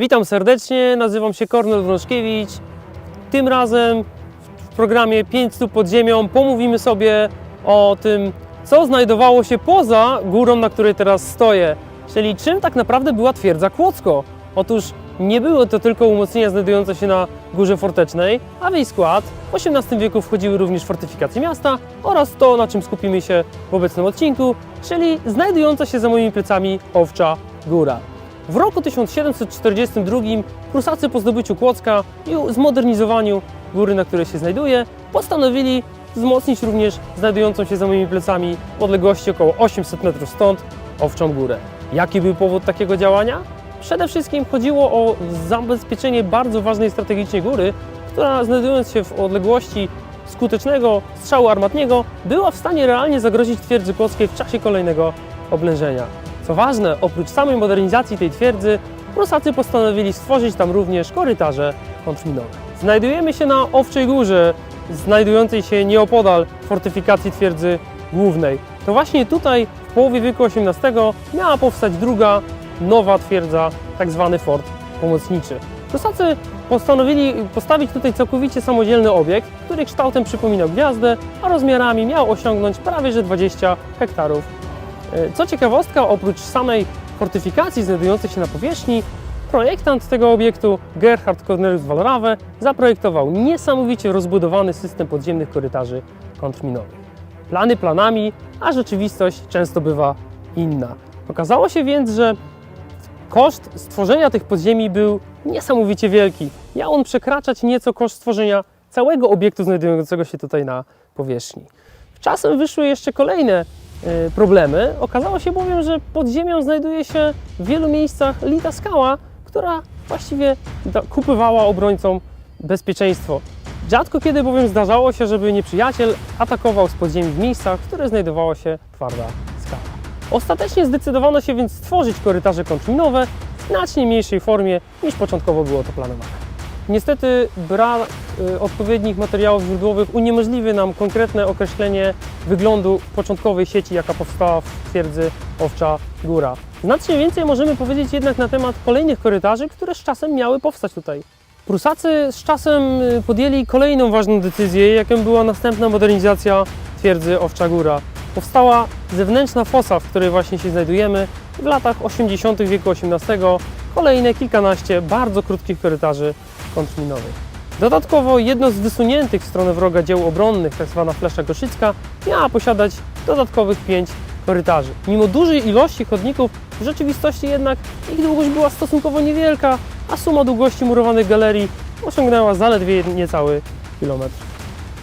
Witam serdecznie, nazywam się Kornel Wrączkiewicz. Tym razem w programie 5 stóp pod ziemią pomówimy sobie o tym, co znajdowało się poza górą, na której teraz stoję. Czyli czym tak naprawdę była twierdza Kłodzko. Otóż nie były to tylko umocnienia znajdujące się na górze fortecznej, a w jej skład w XVIII wieku wchodziły również fortyfikacje miasta oraz to, na czym skupimy się w obecnym odcinku, czyli znajdująca się za moimi plecami Owcza Góra. W roku 1742 Prusacy po zdobyciu Kłodzka i zmodernizowaniu góry, na której się znajduje, postanowili wzmocnić również znajdującą się za moimi plecami w odległości około 800 metrów stąd Owczą Górę. Jaki był powód takiego działania? Przede wszystkim chodziło o zabezpieczenie bardzo ważnej strategicznie góry, która znajdując się w odległości skutecznego strzału armatniego, była w stanie realnie zagrozić twierdzy kłodzkiej w czasie kolejnego oblężenia. Co ważne, oprócz samej modernizacji tej twierdzy, Prusacy postanowili stworzyć tam również korytarze kontrminowe. Znajdujemy się na Owczej Górze, znajdującej się nieopodal fortyfikacji twierdzy głównej. To właśnie tutaj w połowie wieku XVIII miała powstać druga, nowa twierdza, tak zwany fort pomocniczy. Prusacy postanowili postawić tutaj całkowicie samodzielny obiekt, który kształtem przypominał gwiazdę, a rozmiarami miał osiągnąć prawie że 20 hektarów Co ciekawostka, oprócz samej fortyfikacji znajdującej się na powierzchni, projektant tego obiektu, Gerhard Cornelius Wallrawe, zaprojektował niesamowicie rozbudowany system podziemnych korytarzy kontrminowych. Plany planami, a rzeczywistość często bywa inna. Okazało się więc, że koszt stworzenia tych podziemi był niesamowicie wielki. Miał on przekraczać nieco koszt stworzenia całego obiektu znajdującego się tutaj na powierzchni. Czasem wyszły jeszcze kolejne problemy. Okazało się bowiem, że pod ziemią znajduje się w wielu miejscach lita skała, która właściwie kupywała obrońcom bezpieczeństwo. Rzadko kiedy bowiem zdarzało się, żeby nieprzyjaciel atakował z podziemi w miejscach, w których znajdowała się twarda skała. Ostatecznie zdecydowano się więc stworzyć korytarze kontrminowe w znacznie mniejszej formie niż początkowo było to planowane. Niestety brak y, odpowiednich materiałów źródłowych uniemożliwi nam konkretne określenie wyglądu początkowej sieci, jaka powstała w twierdzy Owcza Góra. Znacznie więcej możemy powiedzieć jednak na temat kolejnych korytarzy, które z czasem miały powstać tutaj. Prusacy z czasem y, podjęli kolejną ważną decyzję, jaką była następna modernizacja twierdzy Owcza Góra. Powstała zewnętrzna fosa, w której właśnie się znajdujemy. W latach 80. wieku XVIII kolejne kilkanaście bardzo krótkich korytarzy kontrminowych. Dodatkowo jedno z wysuniętych w stronę wroga dzieł obronnych, tzw. flesza goszycka, miała posiadać dodatkowych pięć korytarzy. Mimo dużej ilości chodników, w rzeczywistości jednak ich długość była stosunkowo niewielka, a suma długości murowanych galerii osiągnęła zaledwie niecały kilometr.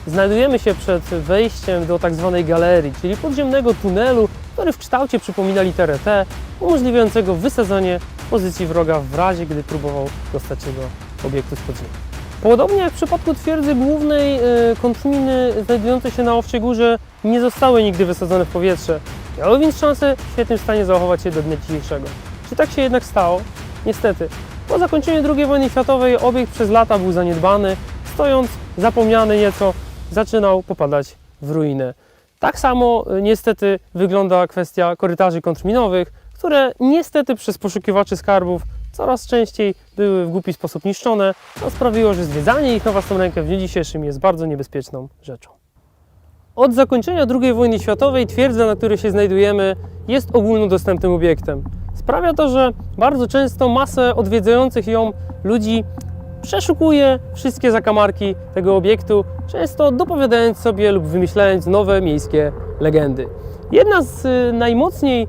Znajdujemy się przed wejściem do tak zwanej galerii, czyli podziemnego tunelu, który w kształcie przypomina literę T, umożliwiającego wysadzenie pozycji wroga w razie, gdy próbował dostać do obiektu z podziemia. Podobnie jak w przypadku twierdzy głównej, e, kontrminy znajdujące się na Owczej Górze nie zostały nigdy wysadzone w powietrze. Miały więc szansę w świetnym stanie zachować się do dnia dzisiejszego. Czy tak się jednak stało? Niestety. Po zakończeniu II wojny światowej obiekt przez lata był zaniedbany, stojąc zapomniany nieco, zaczynał popadać w ruinę. Tak samo e, niestety wygląda kwestia korytarzy kontrminowych, które niestety przez poszukiwaczy skarbów coraz częściej były w głupi sposób niszczone, co sprawiło, że zwiedzanie ich na własną rękę w dniu dzisiejszym jest bardzo niebezpieczną rzeczą. Od zakończenia II wojny światowej twierdza, na której się znajdujemy, jest ogólnodostępnym obiektem. Sprawia to, że bardzo często masę odwiedzających ją ludzi przeszukuje wszystkie zakamarki tego obiektu, często dopowiadając sobie lub wymyślając nowe miejskie legendy. Jedna z y, najmocniej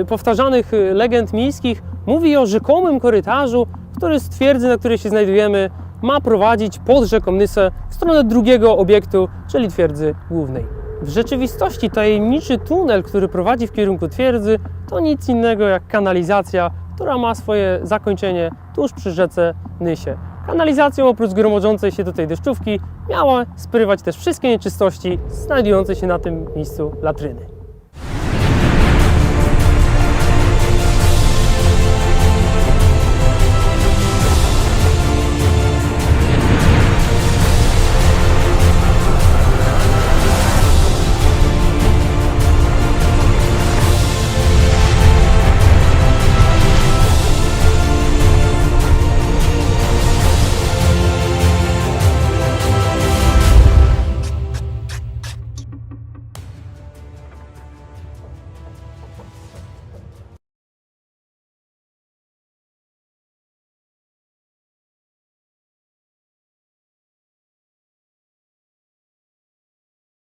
y, powtarzanych y, legend miejskich mówi o rzekomym korytarzu, który z twierdzy, na której się znajdujemy, ma prowadzić pod rzeką Nysę w stronę drugiego obiektu, czyli twierdzy głównej. W rzeczywistości tajemniczy tunel, który prowadzi w kierunku twierdzy, to nic innego jak kanalizacja, która ma swoje zakończenie tuż przy rzece Nysie. Kanalizacją oprócz gromadzącej się tutaj deszczówki miała sprywać też wszystkie nieczystości znajdujące się na tym miejscu latryny.